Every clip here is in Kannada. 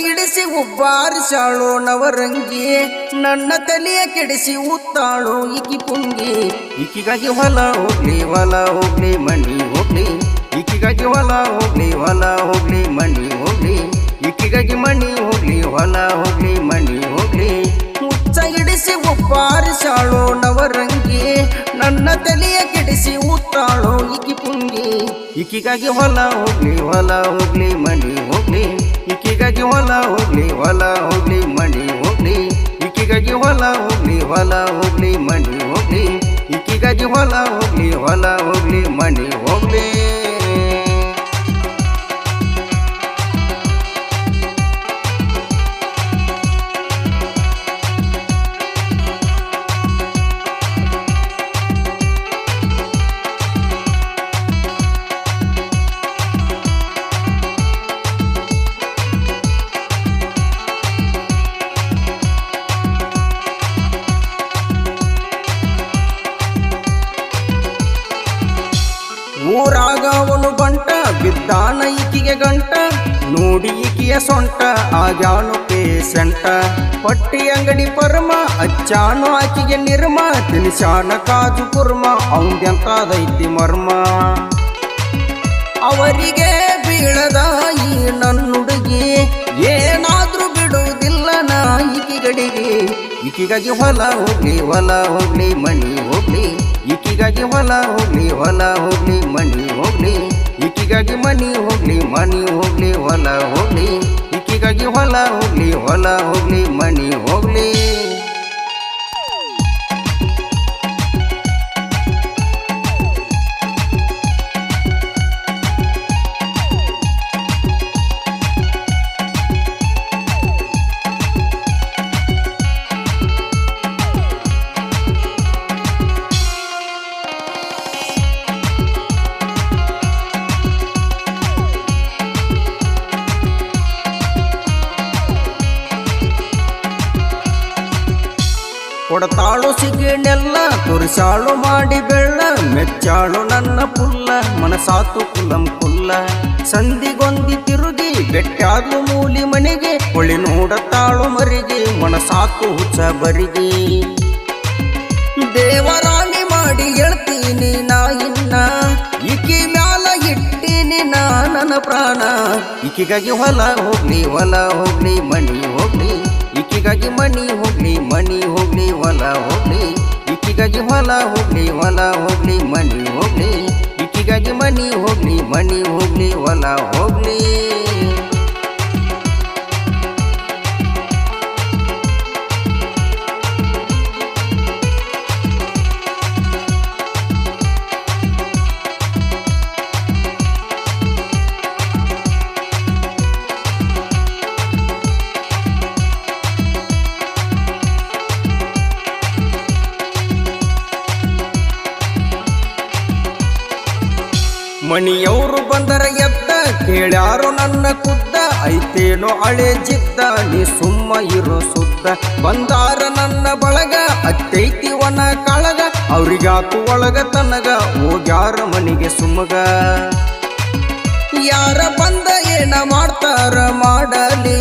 ಉಬ್ಬಾರಿಸಾಳು ನವರಂಗಿ ನನ್ನ ತಲೆಯ ಕೆಡಿಸಿ ಉತ್ತಾಳು ಇಕಿ ಪುಂಗಿ ಇಕಿಗಾಗಿ ಹೊಲ ಹೋಗ್ಲಿ ಹೊಲ ಹೋಗ್ಲಿ ಮಣಿ ಹೋಗ್ಲಿ. ಇಕಿಗಾಗಿ ಹೊಲ ಹೋಗ್ಲಿ ಹೊಲ ಹೋಗ್ಲಿ ಮಣಿ ಹೋಗ್ಲಿ. ಇಕಿಗಾಗಿ ಮಣಿ ಹೋಗ್ಲಿ, ಹೊಲ ಹೋಗ್ಲಿ ಮಣಿ ಹೋಗ್ಲಿ. ಹುಚ್ಚ ಹಿಡಿಸಿ ಉಬ್ಬಾರಿಸಾಳು ನವರಂಗಿ ನನ್ನ ತಲೆಯ ಕೆಡಿಸಿ ಉತ್ತಾಳು ಇಕಿ ಪುಂಗಿ ಇಕಿಗಾಗಿ ಹೊಲ ಹೋಗ್ಲಿ ಹೊಲ ಹೋಗ್ಲಿ ಮಣಿ ಹೋಗ್ಲಿ. ಇಕಿಗಾಗಿ ಹೊಲ ಹೋಗ್ಲಿ ಹೊಲ ಹೋಗ್ಲಿ, ಮಣಿ ಹೋಗ್ಲಿ. ಇಕಿಗಾಗಿ ಹೊಲ ಹೋಗ್ಲಿ ಹೊಲ ಹೋಗ್ಲಿ, ಮಣಿ ಹೋಗ್ಲಿ. ಇಕಿಗಾಗಿ ಹೊಲ ಹೋಗ್ಲಿ ಹೊಲ ಹೋಗ್ಲಿ, ಮಣಿ ಹೋಗ್ಲಿ ಬಿದ್ದಾನ ಈಕಿಗೆ ಗಂಟ, ನೋಡಿ ಈಕಿಯ ಸೊಂಟ ಆಗ್ಯಾನು ಪೇಸೆಂಟ ಪಟ್ಟಿ ಅಂಗಡಿ ಪರಮ, ಅಚ್ಚಾನು ಆಕಿಗೆ ನಿರ್ಮ ತಿನ್ಸಾನ ಕಾಜು ಕುರ್ಮ ಅವಂದೆಂತಾದೈತಿ ಮರ್ಮ. ಅವರಿಗೆ ಬೀಳದ ಈ ನನ್ನುಡುಗಿ, ಏನಾದ್ರೂ ಬಿಡುವುದಿಲ್ಲ ನಾ ಈಕಿಗಡಿಗೆ. ಈಕಿಗಾಗಿ ಹೊಲ ಹೋಗ್ಲಿ ಹೊಲ ಹೋಗ್ಲಿ ಮಣಿ ಹೋಗ್ಲಿ. ಈಕಿಗಾಗಿ ಹೊಲ ಹೋಗ್ಲಿ ಹೊಲ ಹೋಗ್ಲಿ ಮಣಿ ಹೋಗ್ಲಿ. ಈಕಿಗಾಗಿ ಮನಿ ಹೋಗ್ಲಿ ಮನಿ ಹೋಗ್ಲಿ ಹೊಲ ಹೋಗ್ಲಿ. ಈಕಿಗಾಗಿ ಹೊಲ ಹೋಗ್ಲಿ ಹೊಲ ಹೋಗ್ಲಿ ಮನಿ ಹೋಗ್ಲಿ. ಕೊಡತಾಳು ಸಿಗಿನೆಲ್ಲ, ತುರಿಸಾಳು ಮಾಡಿ ಬೆಳ್ಳ, ಮೆಚ್ಚಾಳು ನನ್ನ ಪುಲ್ಲ, ಮನಸಾತು ಕುಲಂ ಕುಲ್ಲ. ಸಂದಿಗೊಂದಿ ತಿರುಗಿ, ಬೆಟ್ಟಾದ್ಲು ಮೂಲಿ ಮನೆಗೆ, ಹೊಳಿ ನೋಡತಾಳು ಮರಿಗೆ, ಮನಸಾತು ಹುಚ್ಚ ಬರಿಗೆ. ದೇವರಾಣಿ ಮಾಡಿ ಹೇಳ್ತೀನಿ ನಾ ಇನ್ನ ಇಕಿ ಮ್ಯಾಲ ಇಟ್ಟಿನಿ ನಾ ನನ್ನ ಪ್ರಾಣ. ಇಕಿಗಾಗಿ ಹೊಲ ಹೋಗ್ಲಿ ಹೊಲ ಹೋಗ್ಲಿ, ಮನಿ ಹೋಗ್ಲಿ. ಇಕಿಗಾಗಿ ಮನಿ ಹೋಗ್ಲಿ ಮನಿ ಹೋಗ್ಲಿ, ಹೊಲ ಹೋಗ್ಲಿ. ಇಕಿಗಾಗಿ ಹೊಲ ಹೋಗ್ಲಿ ಹೊಲ ಹೋಗ್ಲಿ ಮನಿ ಹೋಗ್ಲಿ. ಇಕಿಗಾಗಿ ಮನಿ ಹೋಗ್ಲಿ ಮನಿ ಹೋಗ್ಲಿ, ಹೊಲ ಹೋಗ್ಲಿ. ಮಣಿಯವರು ಬಂದರ ಎದ್ದ ಕೇಳ್ಯಾರು ನನ್ನ ಕುದ್ದ, ಐತೇನೋ ಹಳೆ ಜಿದ್ದ ನೀ ಸುಮ್ಮ ಇರೋ ಸುದ್ದ. ಬಂದಾರ ನನ್ನ ಬಳಗ, ಅತ್ತೈತಿ ವನ ಕಳಗ ಅವ್ರಿಗಾಕು ಒಳಗ ತನಗ ಹೋಗ್ಯಾರ ಮನಿಗೆ ಸುಮಗ. ಯಾರ ಬಂದ ಏನ ಮಾಡ್ತಾರ ಮಾಡಲಿ,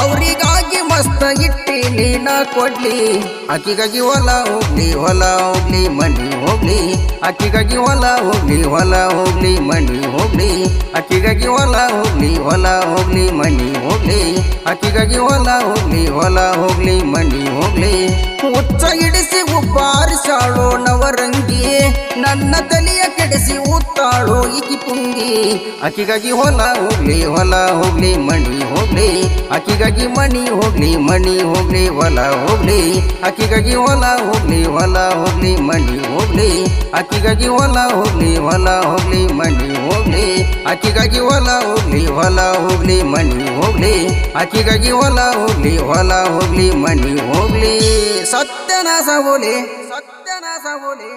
ಅವರಿಗಾಗಿ ಮಸ್ತ ಇಟ್ಟಿ ನೀನ ಕೊಡ್ಲಿ. ಅಕ್ಕಿಗಾಗಿ ಹೊಲ ಹೋಗ್ಲಿ ಹೊಲ ಹೋಗ್ಲಿ, ಮನಿ ಹೋಗ್ಲಿ. ಅಕ್ಕಿಗಾಗಿ ಹೊಲ ಹೋಗ್ಲಿ ಹೊಲ ಹೋಗ್ಲಿ ಮಣಿ ಹೋಗ್ಲಿ ಅಕ್ಕಿಗಾಗಿ ಹೊಲ ಹೋಗ್ಲಿ ಹೊಲ ಹೋಗ್ಲಿ ಮಣಿ ಹೋಗ್ಲಿ ಅಕ್ಕಿಗಾಗಿ ಹೊಲ ಹೋಗ್ಲಿ ಹೊಲ ಹೋಗ್ಲಿ ಮಣಿ ಹೋಗ್ಲಿ ಉಚ್ಚ ಹಿಡಿಸಿ ಉಬ್ಬಾರಿಸಾಳೋ ನವರಂಗಿ ನನ್ನ ತಲೆಯ ಕೆಡಿಸಿ ಉತ್ತಾಳು ಇಕಿ ಪುಂಗಿ ಅಕ್ಕಿಗಾಗಿ ಹೊಲ ಹೋಗ್ಲಿ ಹೊಲ ಹೋಗ್ಲಿ ಮಣಿ ಹೋಗ್ಲಿ ಅಕ್ಕಿಗಾಗಿ ಮಣಿ ಹೋಗ್ಲಿ ಮಣಿ ಹೋಗ್ಲಿ ಹೊಲ ಹೋಗ್ಲಿ ಅಕ್ಕಿಗಾಗಿ ಹೊಲ ಹೋಗ್ಲಿ ಹೊಲ ಹೋಗ್ಲಿ ಮಣಿ ಹೋಗ್ಲಿ ಅಕ್ಕಿಗಾಗಿ ಹೊಲ ಹೋಗ್ಲಿ ಹೊಲ ಹೋಗ್ಲಿ ಮಣಿ ಹೋಗ್ಲಿ. ಅಕ್ಕಿಗಾಗಿ ಹೊಲ ಹೋಗ್ಲಿ ಹೊಲ ಹೋಗ್ಲಿ ಮಣಿ ಹೋಗ್ಲಿ. ಅಕ್ಕಿಗಾಗಿ ಹೊಲ ಹೋಗ್ಲಿ ಹೊಲ ಹೋಗ್ಲಿ ಮಣಿ ಹೋಗ್ಲಿ. ಸತ್ಯನ ಹೋಲಿ ಸತ್ಯನ ಹೋಲಿ